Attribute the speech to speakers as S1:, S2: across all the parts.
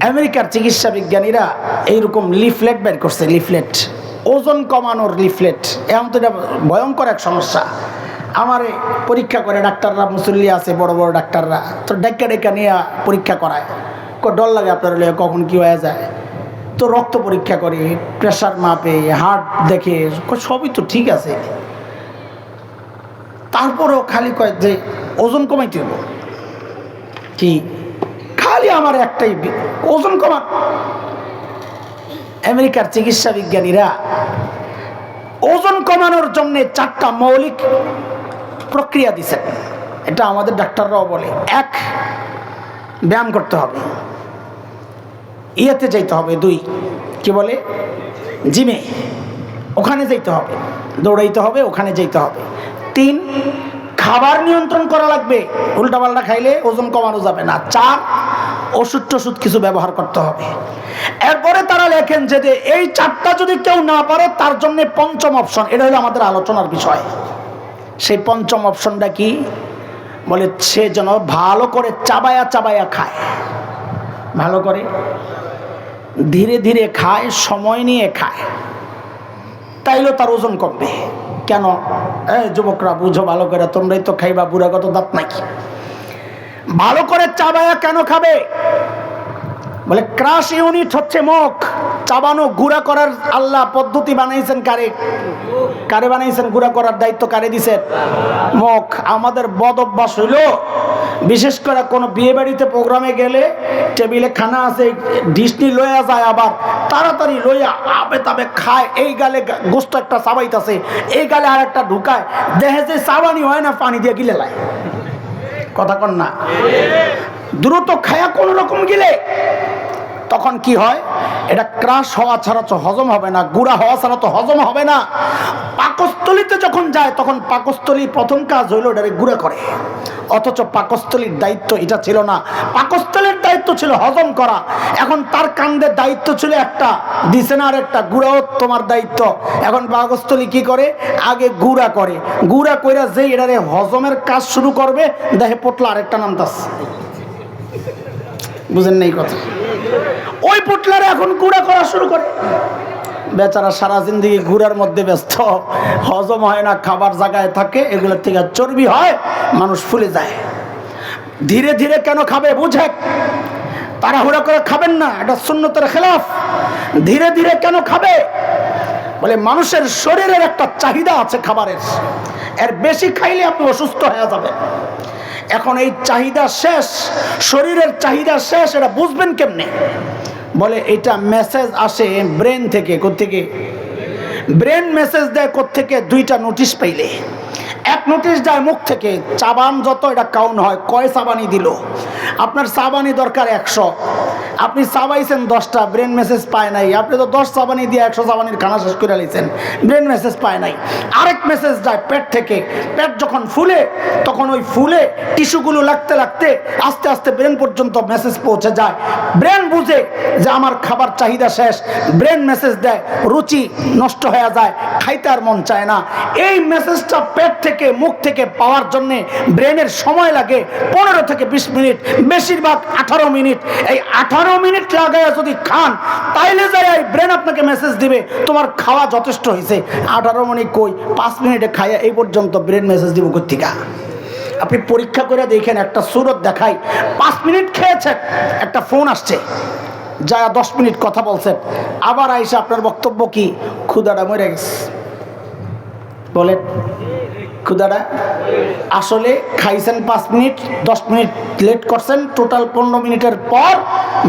S1: আমেরিকার চিকিৎসা বিজ্ঞানীরা এইরকম লিফলেট বের করছে, লিফলেট। ওজন কমানোর লিফলেট। এখন তো এটা ভয়ঙ্কর এক সমস্যা। আমার পরীক্ষা করে ডাক্তাররা, মুসল্লি আছে, বড় বড় ডাক্তাররা। তো ডেকা ডেকা নিয়ে পরীক্ষা করায়। ডর লাগে আপনার কখন কী হয়ে যায়? তো রক্ত পরীক্ষা করে প্রেশার মাপে, হার্ট দেখে সবই তো ঠিক আছে। তারপরেও খালি কয় যে, ওজন কমাইতে হব কি? খালি আমার একটাই ওজন কমা আমেরিকার চিকিৎসা বিজ্ঞানীরা ওজন কমানোর জন্য চারটা মৌলিক প্রক্রিয়া দিছেন। এটা আমাদের ডাক্তাররাও বলে। এক, ব্যায়াম করতে হবে। ইয়েতে যাইতে হবে। দুই, কি বলে? জিমে। ওখানে যাইতে হবে। দৌড়াইতে হবে, ওখানে যাইতে হবে। তিন, খাবার নিয়ন্ত্রণ করা লাগবে। উল্টাপাল্টা খাইলে ওজন কমানো যাবে না। চার ওষুধ টষুধ কিছু ব্যবহার করতে হবে। এরপরে তারা লেখেন যে এই চারটা যদি কেউ না পারে, তার জন্য পঞ্চম অপশন। এটা হলো আমাদের আলোচনার বিষয়। সেই পঞ্চম অপশনটা কি? বলে, সে যেন ভালো করে চাবায়া চাবায়া খায়। ভালো করে ধীরে ধীরে খায়, সময় নিয়ে খায়। তাইলেও তার ওজন কমবে। কেন? এ, যুবকরা, বুঝো ভালো করে, তোমরাই তো খাইবা, বুড়াগত দাঁত নাকি? ভালো করে চাবায়া কেন খাবে? বলে, ক্রাশ ইউনিট হচ্ছে মুখ চাবানো, গুঁড়া করার আল্লাহ পদ্ধতি বানাইছেন কারে? কারে বানাইছেন গুঁড়া করার দায়িত্ব কারে দিছেন মুখ আমাদের বদ অভ্যাস হইল, বিশেষ করে কোনো বিয়ে বাড়িতে প্রোগ্রামে গেলে টেবিলে খানা আছে, ডিসনি লইয়া যায় আবার, তাড়াতাড়ি লইয়া আবে তাবে খায়, এই গালে গোস্ত একটা চাবাইতাছে, এই গালে আর একটা ঢুকায়, দেহে যে চাবানি হয় না, পানি দিয়ে গিলে লাই কথা কন না। দ্রুত খায়া কোন রকম গেলে তখন কি হয়? এটা ক্রাশ হওয়া ছাড়া তো হজম হবে না, গুড়া হওয়া ছাড়া তো হজম হবে না। পাকস্থলিতে যখন যায়, তখন পাকস্থলী প্রথম কাজ হইল এটা গুঁড়া করে। অথচ পাকস্থলীর দায়িত্ব এটা ছিল না। পাকস্থলীর দায়িত্ব ছিল হজম করা। এখন তার কাণ্ডের দায়িত্ব ছিল একটা। দিছে না আর একটা গুঁড়াও তোমার দায়িত্ব। এখন পাকস্থলী কি করে? আগে গুঁড়া করে। গুঁড়া কইরা যেই এটারে হজমের কাজ শুরু করবে পটলা আরেকটা নাম দাস বুঝেন নাই কথা। ওই পুটলারে এখন গুঁড়া করা শুরু করে। বেচারা সারা জিন্দগি ঘুরার মধ্যে ব্যস্ত। হজম হয় না, খাবার জায়গায় থাকে, এগুলোর থেকে চর্বি হয়, মানুষ ফুলে যায়। ধীরে ধীরে কেন খাবে? বুঝে? তাড়াহুড়া করে খাবেন না, এটা শূন্যতের খেলাফ। ধীরে ধীরে কেন খাবে? বলে, মানুষের শরীরের একটা চাহিদা আছে খাবারের। এর বেশি খাইলে আপনি অসুস্থ হয়ে যাবেন। এখন এই চাহিদা শেষ, শরীরের চাহিদা শেষ, এটা বুঝবেন কেমনে? বলে, এটা মেসেজ আসে ব্রেন থেকে কোথেকে ব্রেন মেসেজ দেয় কোথেকে দুইটা নোটিশ পাইলে। নোটিশ যায় মুখ থেকে, চাবান যত এটা কাউন্ট হয়, কয় চাবানি দিল? আপনার চাবানি দরকার একশো। আপনি চাবাইছেন দশটা ব্রেন মেসেজ পায় নাই। আপনি তো দশ চাবানি দিয়ে একশো চাবানির খানা শেষ করে নিয়েছেন ব্রেন মেসেজ পায় নাই। আরেক মেসেজ যায় পেট থেকে। পেট যখন ফুলে, তখন ওই ফুলে টিস্যুগুলো লাগতে লাগতে আস্তে আস্তে ব্রেন পর্যন্ত মেসেজ পৌঁছে যায়। ব্রেন বুঝে যে আমার খাবার চাহিদা শেষ। ব্রেন মেসেজ দেয়, রুচি নষ্ট হয়ে যায়, খাইতে আর মন চায় না। এই মেসেজটা পেট থেকে, মুখ থেকে পাওয়ার জন্যে ব্রেনের সময় লাগে। পনেরো থেকে বিশ মিনিট, বেশিরভাগ আঠারো মিনিট। এই আঠারো মিনিট লাগায় যদি খান, তাইলে যায় এই ব্রেন আপনাকে মেসেজ দিবে, তোমার খাওয়া যথেষ্ট হয়েছে আঠারো মিনিট কই, পাঁচ মিনিটে খাইয়া এই পর্যন্ত ব্রেন মেসেজ দিব কর্তিকা আপনি পরীক্ষা করে দেখেন, একটা সুরত দেখাই, পাঁচ মিনিট খেয়েছেন একটা ফোন আসছে। যা দশ মিনিট কথা বলছেন আবার আইসা আপনার বক্তব্য কি? ক্ষুদাটা মরে গেছে। বলেন। ক্ষুদাটা আসলে খাইছেন পাঁচ মিনিট, দশ মিনিট লেট করছেন, টোটাল পনেরো মিনিটের পর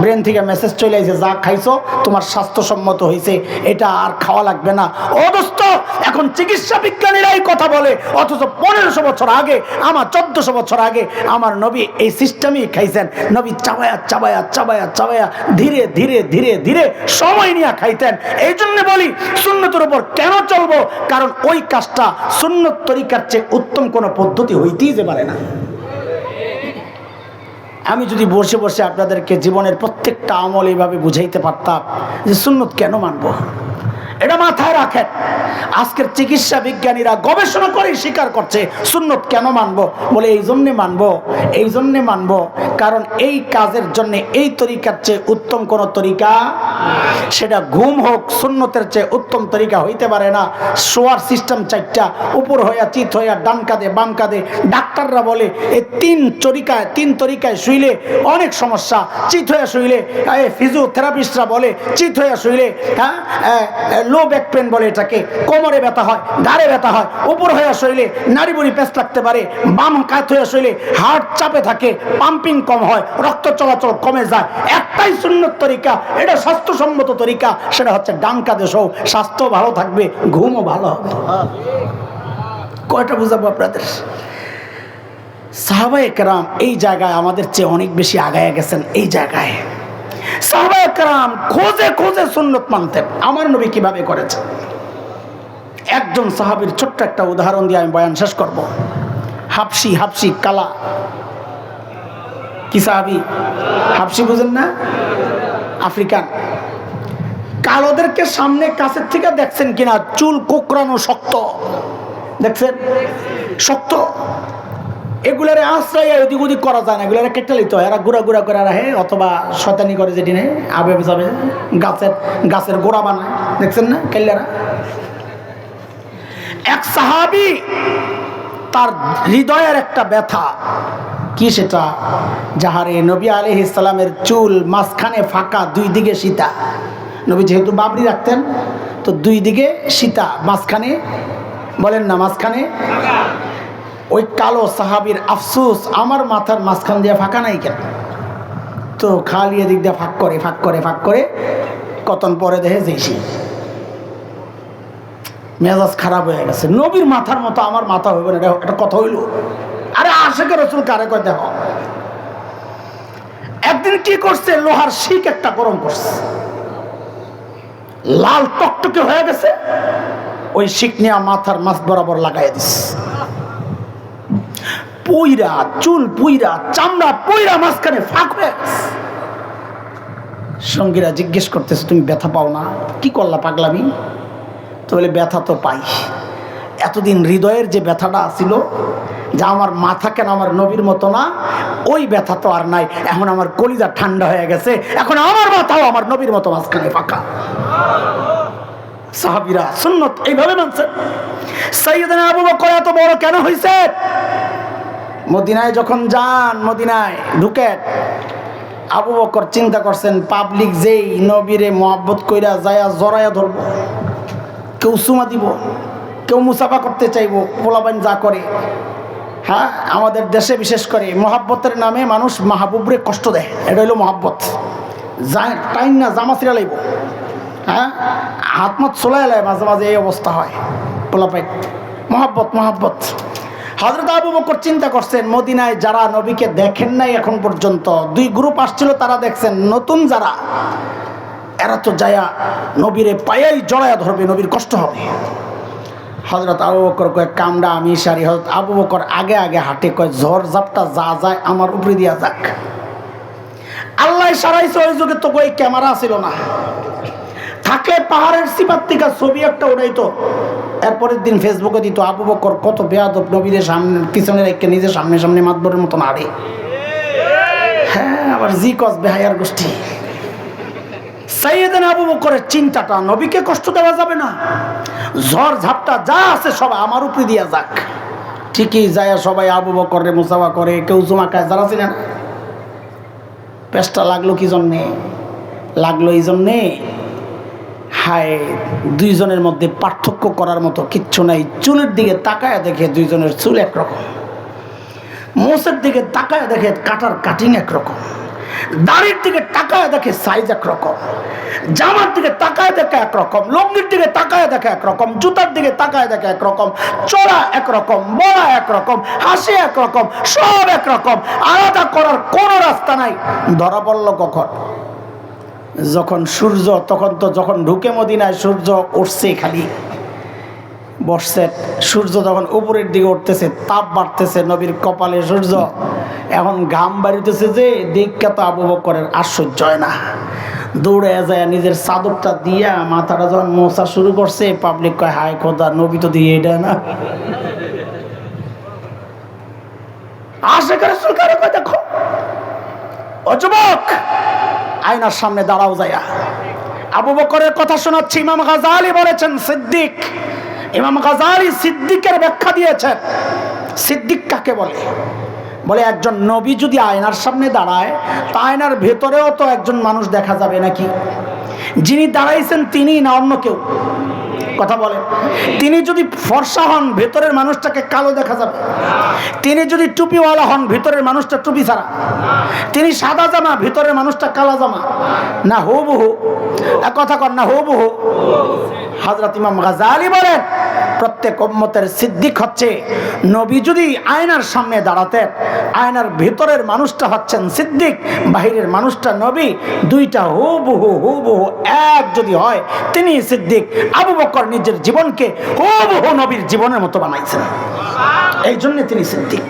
S1: ব্রেন থেকে মেসেজ চলে আসে যা খাইছো, তোমার স্বাস্থ্যসম্মত হয়েছে, এটা আর খাওয়া লাগবে না। ও দোস্ত, এখন চিকিৎসা বিজ্ঞানীরাই কথা বলে, অথচ পনেরোশো বছর আগে, আমার চোদ্দশো বছর আগে, আমার নবী এই সিস্টেমই খাইছেন। নবী চাবায়া চাবায়া চাবায়া চাবায়া, ধীরে ধীরে ধীরে ধীরে সময় নিয়ে খাইতেন। এই জন্য বলি, সুন্নতের উপর কেন চলবো? কারণ ওই কাজটা সুন্নত তরিকার চেয়ে উত্তম কোনো পদ্ধতি হইতেই যে পারে না। আমি যদি বসে বসে আপনাদেরকে জীবনের প্রত্যেকটা আমল এইভাবে বুঝাইতে পারতাম যে সুন্নত কেন মানব? এটা মাথায় রাখেন। আজকের চিকিৎসা বিজ্ঞানীরা গবেষণা করে স্বীকার করছে, সুন্নত কেন মানবো? বলে এই জন্যে মানবো, এই জন্যে মানবো। কারণ এই কাজের জন্য এই তরিকার চেয়ে উত্তম কোন তরিকা সেটা ঘুম হোক, সুন্নতের চেয়ে উত্তম তরিকা হইতে পারে না। শোয়ার সিস্টেম চারটা, উপর হইয়া চিত হইয়া ডান কাঁধে বাম কাঁধে। ডাক্তাররা বলে এই তিন তরিকায় তিন তরিকায় শুইলে অনেক সমস্যা। চিত হইয়া শুইলে ফিজিওথেরাপিস্টরা বলে, চিত হইয়া শুইলে হ্যাঁ লো ব্যাক পেন বলে এটাকে। কোমরে ব্যথা হয়, ঘাড়ে ব্যথা হয়, উপর হইয়া শুইলে নারী বুড়ি পেস্ট লাগতে পারে, বাম কাত হইয়া শুইলে হার্ট চাপে থাকে পাম্পিং কম হয়, রক্ত চলাচল কমে যায়। একটাই সুন্নত তরিকা, এটা স্বাস্থ্যসম্মত তরিকা, সেটা হচ্ছে ডান কাঁধে সহ স্বাস্থ্য ভালো থাকবে, ঘুমও ভালো কয়টা বুঝাবো আপনাদের? সাহাবা এই জায়গায় আমাদের চেয়ে অনেক বেশি আগায় গেছেন, এই জায়গায়। সাহাবা খোঁজে খোঁজে সুন্নত মানতেন। আমার নবী কীভাবে করেছেন একজন সাহাবীর ছোট্ট একটা উদাহরণ দিয়ে আমি বয়ান শেষ করব। হাফসি হাফসি, কালা। কি সাহাবি? হাফসি বুঝেন না? আফ্রিকান। কালোদেরকে সামনে কাছের থেকে দেখছেন কিনা? চুল কোকড়ানো শক্ত। দেখছেন? শক্ত। এগুলারে আশ্রয় ওদিক ওদিক করা যায় না, এগুলারে কেটে লিতে হয়। এরা গুড়া গুড়া করে রাখে, অথবা শয়তানি করে যেটি নেই আবে যাবে। গাছের গাছের গোড়া বানায়, দেখছেন না, কেল্লারা? এক সাহাবি, তার হৃদয়ের একটা ব্যথা। কি সেটা? যাহারে নবী আলি ইসলামের চুল মাঝখানে ফাঁকা, দুই দিকে সীতা। নবী যেহেতু বাবরি রাখতেন, তো দুই দিকে সীতা, মাঝখানে, বলেন না, মাঝখানে ওই কালো সাহাবির আফসুস আমার মাথার মাঝখান দিয়ে ফাঁকা নাই কেন? তো খালি এদিক দিয়ে ফাঁক করে ফাঁক করে ফাঁক করে, কতন পরে দেখে যেছি মেজাজ খারাপ হয়ে গেছে। নবীর মাথার মতো আমার মাথা হইবে না একটা কথা হইল। আরে আশেকে রসুল কারে কয়, দেখ, একদিন কি করছে? লোহার শিক একটা গরম করছে। লাল টকটকে হয়ে গেছে। ওই শিক নিয়ে মাথার মাছ বরাবর লাগাই দিস পুইরা, চুল পুইরা, চামড়া পুইরা মাঝখানে ফাঁক হয়ে গেছে। সঙ্গীরা জিজ্ঞেস করতেছে, তুমি ব্যথা পাও না? কি করলা পাগলামি? তো বলে, ব্যথা তো পাই। এতদিন হৃদয়ের যে ব্যথাটা ছিল, যা আমার মাথা কেন আমার নবীর মতো না, ওই ব্যথা তো আর নাই। এখন আমার কলিজা ঠান্ডা হয়ে গেছে। এখন আমার মাথাও আমার নবীর মতো মাঝখানে ফাঁকা। সাহাবিরা সুন্নত এইভাবে মানছেন। সাইয়েদনা আবু বকর এত বড় কেন হয়েছে মদিনায় যখন যান, মদিনায় ঢুকে আবু বকর চিন্তা করছেন পাবলিক যেই নবীরে মোহাব্বত কইরা যায়া জড়াইয়া ধরবো, কেউ সুমা দিব, কেউ মুসাফা করতে চাইব পোলাবান যা করে। হ্যাঁ আমাদের দেশে বিশেষ করে মহাব্বতের নামে মানুষ মাহবুবরে কষ্ট দেয়, এটা হইল মহাব্বত। টাইম না, জামা ছিঁড়া লাগব হ্যাঁ হাত মাত চলাই লাই মাঝে মাঝে এই অবস্থা হয় পোলাপাই মহাব্বত মহাব্বত। হজরত আবু বকর চিন্তা করছেন, মদিনায় যারা নবীকে দেখেন নাই এখন পর্যন্ত, দুই গ্রুপ আসছিল, তারা দেখছেন নতুন যারা, এরা তো যায়া নবীরে পায়াই জড়ায়া ধরবে, নবীর কষ্ট হবে। হজরত আবু বকর কয়, কামড়া আমি সারি। হজরত আবু বকর আগে আগে হাঁটে কয়, ঝড় ঝাপটা যা যায় আমার উপরে দিয়া যাক। আল্লাহ সারাইছে, ওই যুগে তো কই ক্যামেরা ছিল না। থাকলে পাহাড়ের সিপার থেকে ছবি একটা উঠাইতো এরপরের দিন ফেসবুকে দিত আবু বকর কত বেয়াদব নবীদের সামনে, পিছনে রেখে নিজের সামনে সামনে মাতবরের মতন আড়ে। হ্যাঁ আবার জি কস বেহায়ার গোষ্ঠী। সাইয়েদেন আবু বকরের চিন্তাটা নবীকে কষ্ট দেওয়া যাবে না। ঝড় ঝাপটা যা আছে সব আমার উপরে দিয়া যাক। ঠিকই যায় সবাই আবু বকরে মুসাফা করে, কেউ জমা খায়, যারা ছিলেন পেস্টা লাগল কি জন্যে? লাগল এই জন্যে হায় দুইজনের মধ্যে পার্থক্য করার মতো কিচ্ছু নাই। চুলের দিকে তাকায় দেখে দুইজনের চুল একরকম। মোষের দিকে তাকায় দেখে কাটার কাটিং একরকম। দাড়ির দিকে তাকায় দেখে সাইজ একরকম। জামার দিকে তাকায় দেখে একরকম। লঙ্গির দিকে তাকায় দেখে একরকম। জুতার দিকে তাকায় দেখে একরকম। চড়া একরকম, বড়া একরকম, হাসি একরকম, সব একরকম। আলাদা করার কোনো রাস্তা নাই। ধরা পড়ল কখন? যখন সূর্য, তখন তো যখন ঢুকে মদিনায় সূর্য উঠছে খালি। বসছে, সূর্য যখন উপরের দিকে উঠতেছে, তাপ বাড়তেছে নবীর কপালে সূর্য। এখন ঘাম বাড়িতেছে যে দেখা তো আবু বকরের আশ্চর্য হয় না। দৌড়ে যায়, নিজের চাদরটা দিয়া মাথাটা যখন মোছা শুরু করছে পাবলিক কয়, হায় খোদা, নবী তো দিয়ে এটা না। আসে করে সুলকারে কয় দেখো। ও যুবক! আয়নার সামনে দাঁড়াও যায়া। আবু বকরের কথা শোনাচ্ছি, ইমাম গাজালি বলেছেন, সিদ্দিক, ইমাম গাজালি সিদ্দিকের ব্যাখ্যা দিয়েছেন। সিদ্দিক কাকে বলে? বলে, একজন নবী যদি আয়নার সামনে দাঁড়ায়, তা আয়নার ভেতরেও তো একজন মানুষ দেখা যাবে নাকি? যিনি দাঁড়াইছেন তিনি না অন্য কেউ? কথা বলেন তিনি যদি ফর্সা হন, ভেতরের মানুষটাকে কালো দেখা যাবে। তিনি যদি টুপিওয়ালা হন, ভিতরের মানুষটা টুপি ছাড়া। তিনি সাদা জামা, ভিতরের মানুষটা কালা জামা। না হো বহু এক কথা কর না হো বহু হাজরত ইমাম গাজালি বলেন, প্রত্যেক উম্মতের সিদ্দিক হচ্ছে নবী যদি আয়নার সামনে দাঁড়াতেন, আয়নার ভিতরের মানুষটা হচ্ছেন সিদ্দিক, বাহিরের মানুষটা নবী। দুইটা হু বহু হু বহু এক যদি হয়, তিনি সিদ্দিক। আবু বকর নিজের জীবনকে হুবহু নবীর জীবনের মতো বানাইছেন। এই জন্য তিনি সিদ্দিক।